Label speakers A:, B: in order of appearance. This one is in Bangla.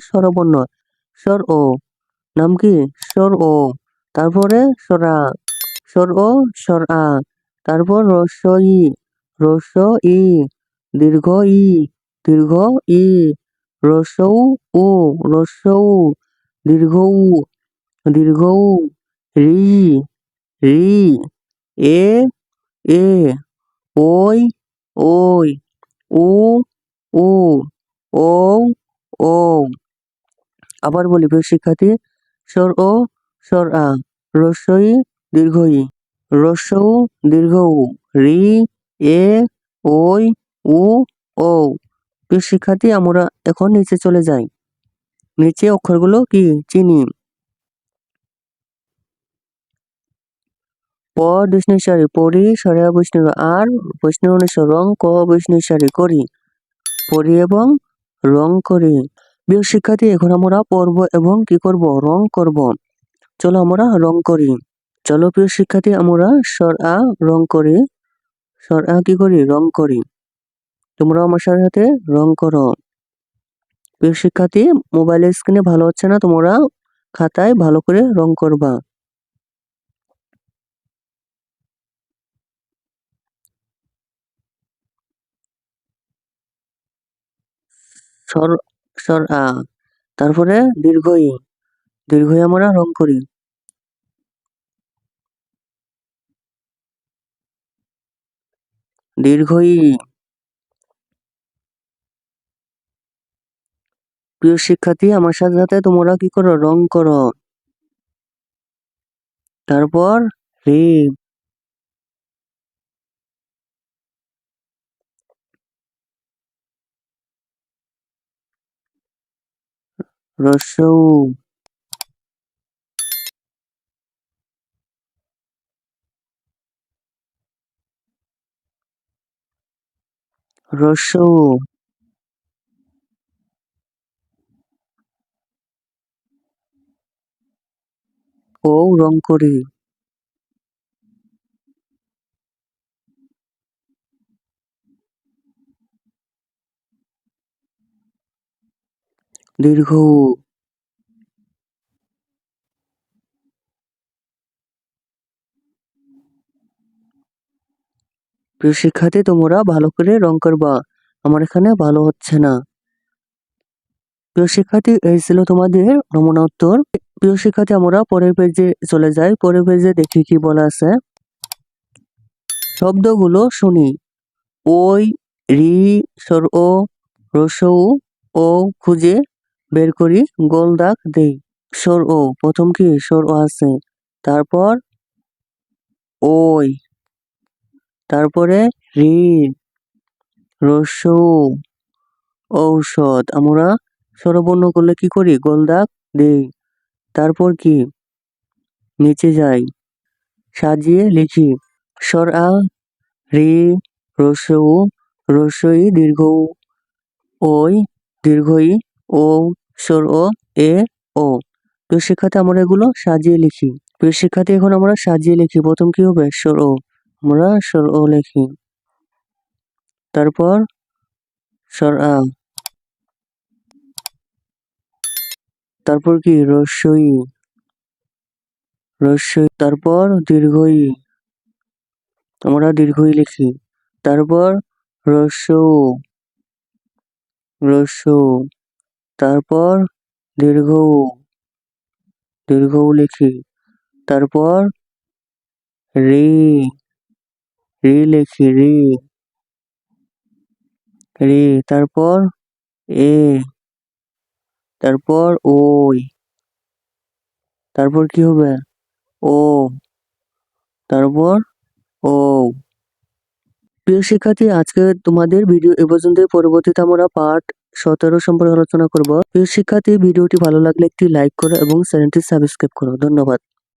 A: স্বরবর্ণ, স্বর ও, নাম কি? স্বর ও, তারপরে সরা স্বর ও, স্বর আ, তারপর রস্য ই রস্য ই, দীর্ঘ ই দীর্ঘ ই রস্য উ রস্য উ, দীর্ঘ উ দীর্ঘ উ, রি রি, এ এ, ওই ওই, উ উ ও ও আবার বলি, প্রিয় শিক্ষার্থী, স্বর ও স্বর, আ, রস্যই দীর্ঘ ই রস্য দীর্ঘ উ রি, এ, ওই, উ ও প্রিয় শিক্ষার্থী, আমরা এখন নিচে চলে যাই। নিচে অক্ষরগুলো কি? চিনি। প বৈষ্ণব পড়ি সরে বৈষ্ণব। আর বৈষ্ণব অনুসার রং, ক বৈষ্ণব সারি করি। পড়ি এবং রং করি। প্রিয় শিক্ষার্থী, এখন আমরা পড়ব এবং কি করব? রং করব। চলো আমরা রং করি। চলো প্রিয় শিক্ষার্থী, আমরা সর আ রং করি। স্বর আ কি করি? রং করি। তোমরা আমার সাথে রং করো। প্রিয় শিক্ষার্থী মোবাইলের স্ক্রিনে ভালো হচ্ছে না? তোমরা খাতায় ভালো করে রং করবা। স্বর স্বর আ, তারপরে দীর্ঘ ই দীর্ঘ আমরা রং করি। দীর্ঘ ই প্রিয় শিক্ষার্থী, আমার সাথে সাথে তোমরা কি করো? রং করো। তারপর রি রস্যৌ রস্যৌ ও রং করি। দীর্ঘ প্রিয় শিক্ষার্থী, তোমরা ভালো করে রং করবা। আমার এখানে ভালো হচ্ছে না। প্রিয় শিক্ষার্থী, এই ছিল তোমাদের নমুনা উত্তর প্রিয় শিক্ষার্থী, আমরা পরের পেজে চলে যাই। পরের পেজে দেখি কি বলা আছে। শব্দগুলো শুনি। ওই রি সর ও, রসৌ ও, খুঁজে বের করি, গোল দাগ দেই। সর ও, প্রথম কি? সর ও আছে। তারপর ওই। তারপরে ঋণ, রসৌ, ঔষধ। আমরা স্বরবর্ণ করলে কি করি? গোল দাগ দেই। তারপর কি? নিচে যাই। সাজিয়ে লিখি। স্বর আ রি রসৌ, রসই দীর্ঘ, ওই দীর্ঘ ই ও, সর ও, এ, ও। প্রিয় শিক্ষার্থী, আমরা এগুলো সাজিয়ে লিখি। প্রিয় শিক্ষার্থী, এখন আমরা সাজিয়ে লিখি। প্রথম কি হবে? সর ও। আমরা সর ও লিখি। তারপর সর আ। তারপর কি? রস্যই। রস্যই। তারপর দীর্ঘই। আমরা দীর্ঘই লিখি। তারপর রস্য রস্য তারপর দীর্ঘ দীর্ঘ লিখি। তারপর রি রি লিখি, রি। রি, তারপর এ। তারপর ওই। তারপর কি হবে? ও। তারপর ও। প্রিয় শিক্ষার্থী, আজকে তোমাদের ভিডিও এ পর্যন্ত পরবর্তীতে আমরা পার্ট সতেরো সম্পর্কে আলোচনা করব। প্রিয় শিক্ষার্থী, ভিডিওটি ভালো লাগলে একটি লাইক করো এবং চ্যানেলটি সাবস্ক্রাইব করো। ধন্যবাদ।